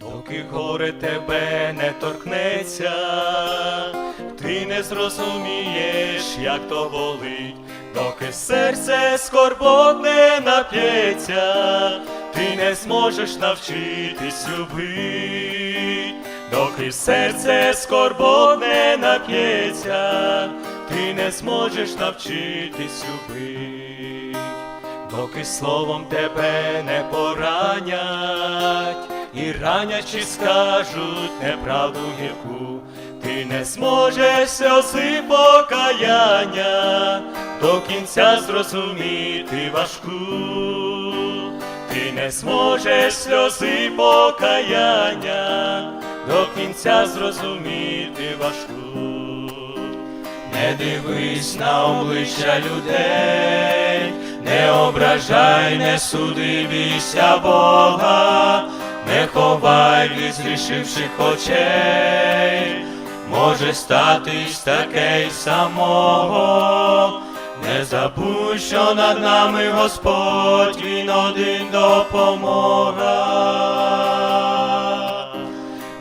Доки горе тебе не торкнеться, ти не зрозумієш, як то болить, доки серце скорботне нап'ється, ти не зможеш навчитись любить, доки серце скорботне нап'ється, ти не зможеш навчитись любить, доки словом тебе не поранять і ранячи скажуть неправду гірку, ти не зможеш сльози покаяння до кінця зрозуміти важку, ти не зможеш сльози покаяння до кінця зрозуміти важку. Не дивись на обличчя людей, не ображай, не суди, бійся Бога, не ховай від зрішивших очей, може статись таке й самого. Не забудь, що над нами Господь, Він один допомога.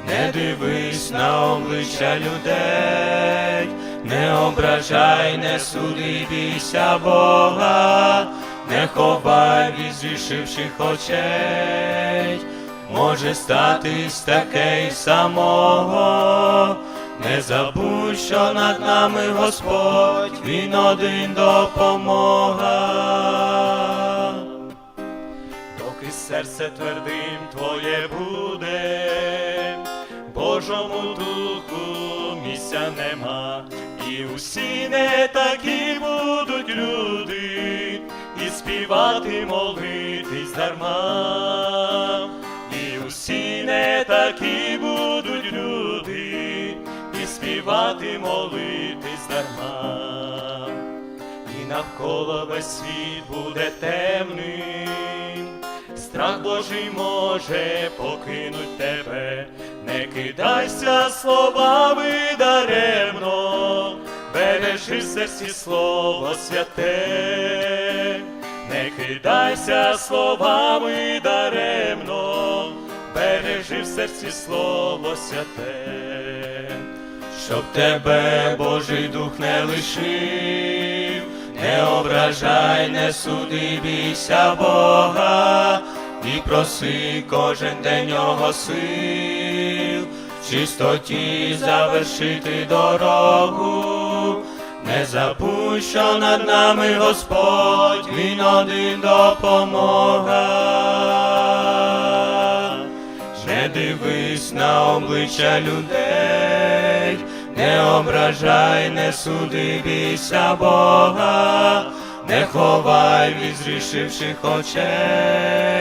Не дивись на обличчя людей, не ображай, не суди, Бога, не ховай від зрішивших очей, може статись таке й самого. Не забудь, що над нами Господь, Він один допомога доки серце твердим твоє буде, Божому духу місця нема, і усі не такі будуть люди, і співати молитись дарма, і усі не такі будуть люди, і співати молитись дарма. І навколо весь світ буде темним. Страх Божий може покинуть тебе, не кидайся словами даремно, бережи в серці слово святе, не кидайся словами даремно, бережи в серці слово святе. Щоб тебе Божий дух не лишив, не ображай, не суди, бійся Бога, і проси кожен день його сил, в чистоті завершити дорогу. Не забудь, що над нами Господь, Він один допомога. Не дивись на обличчя людей, не ображай, не суди, бійся Бога, не ховай від зрішивших очей,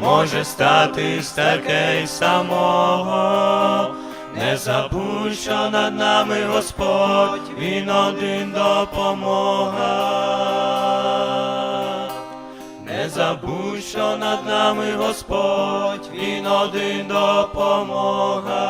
може статись таке й самого. Не забудь, що над нами Господь, Він один допомога. Не забудь, що над нами Господь, Він один допомога.